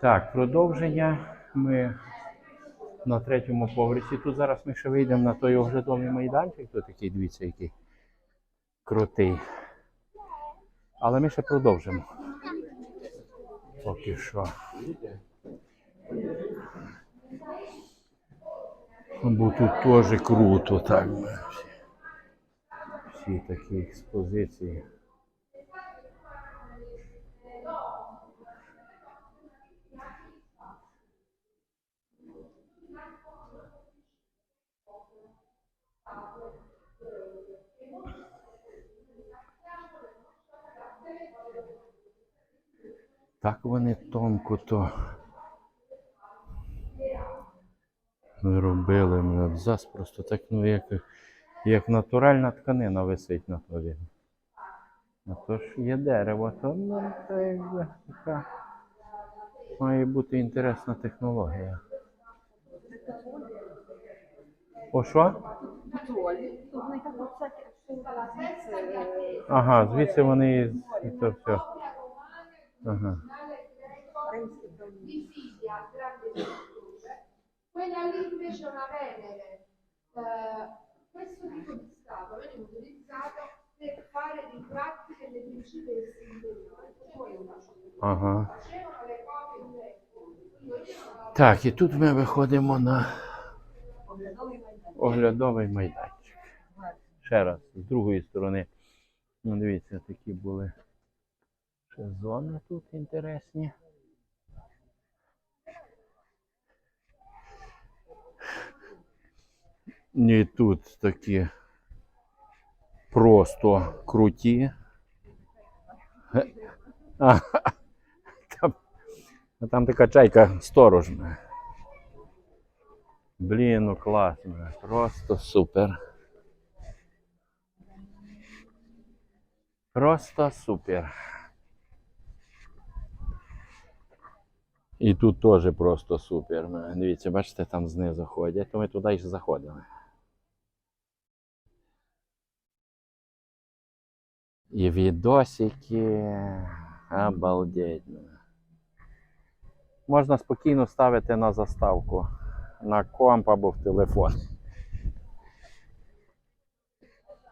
Так, продовження. Ми на третьому поверсі. Тут зараз ми ще вийдемо на той оглядовий майданчик. Тут такий, дивіться, який крутий. Але ми ще продовжимо. Поки що. Бо тут теж круто, так. Всі, такі експозиції. Так вони тонко то робили ми абзац, просто так, ну як, як натуральна тканина висить на тобі. А то ж є дерево, то ну, це якби така має бути інтересна технологія. О що? Ага, звідси вони і- і то все. Ага. di Fidia, grande scultore. Quella lì invece è una Venere. Eh, questo tipo di statua veniva utilizzato per fare ritratti delle principesse interiori. Poi facevano le copie di lei. Так, і тут ми виходимо оглядовий майданчик. Ще раз, з другої сторони. Ну, дивіться, такі були ще зони тут інтересні. І тут такі просто круті. А, там, а там така чайка сторожна. Блін, ну класно. Просто супер. Просто супер. І тут теж просто супер. Дивіться, бачите, там знизу ходять, то ми туди й заходили. І відосики. Обалдеть. Можна спокійно ставити на заставку на комп або в телефон.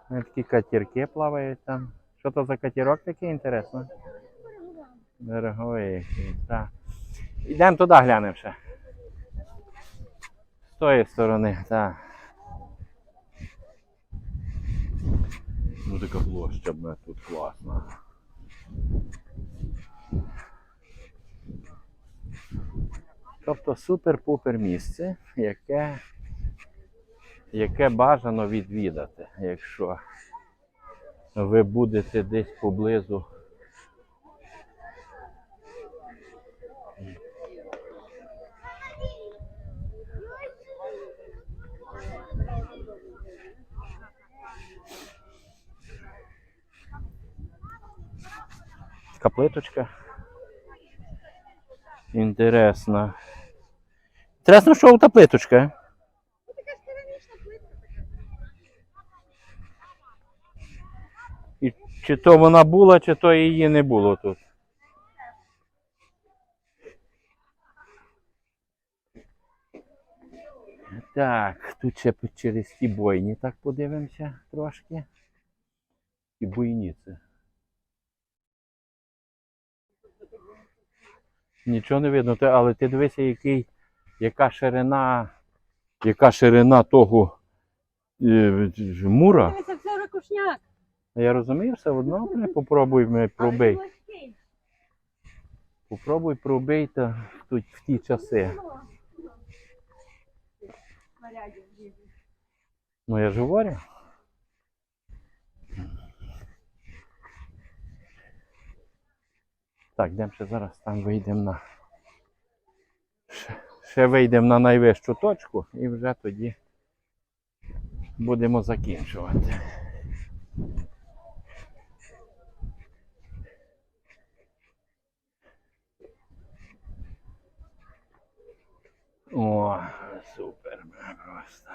Такі катерки плавають там. Що то за катерок такий інтересно? Береговий. Йдемо туди глянемо ще. З тої сторони, так. Ну така площа б тут класна. Тобто супер-пупер місце, яке, яке бажано відвідати, якщо ви будете десь поблизу. Така плиточка. Інтересно. Інтересно, що та плиточка. І чи то вона була, чи то її не було тут. Так, тут ще через ті бойні так подивимося трошки. І бойниці. Нічого не видно, але ти дивися, який, яка ширина, яка ширина того е, мура. Це все ракушняк. Я розумію, все одно попробуй ми пробий. Попробуй пробий та ті- в ті часи. Ну я ж говорю. Так, йдемо ще зараз там вийдемо на. Ще, ще вийдемо на найвищу точку і вже тоді будемо закінчувати. О, супер, просто.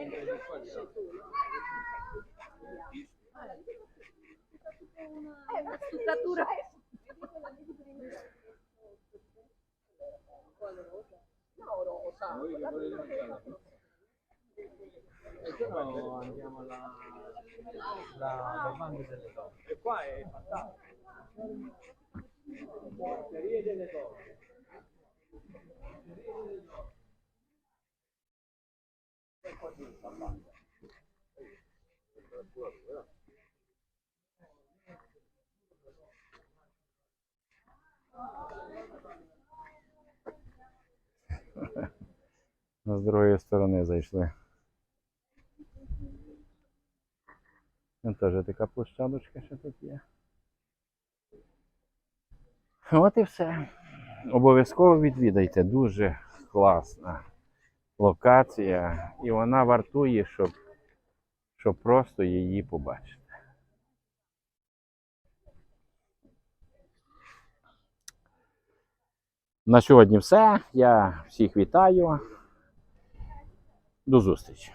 È una stuccatura. No, rosa. E se no andiamo alla la lavanda delle donne. E qua è fantastico. Porterie delle donne. Porterie delle donne. з другої сторони зайшли. Ну, теж така площадочка ще тут є. От і все. Обов'язково відвідайте. Дуже класна локація. І вона вартує, щоб, щоб просто її побачити. На сьогодні все. Я всіх вітаю. До зустрічі.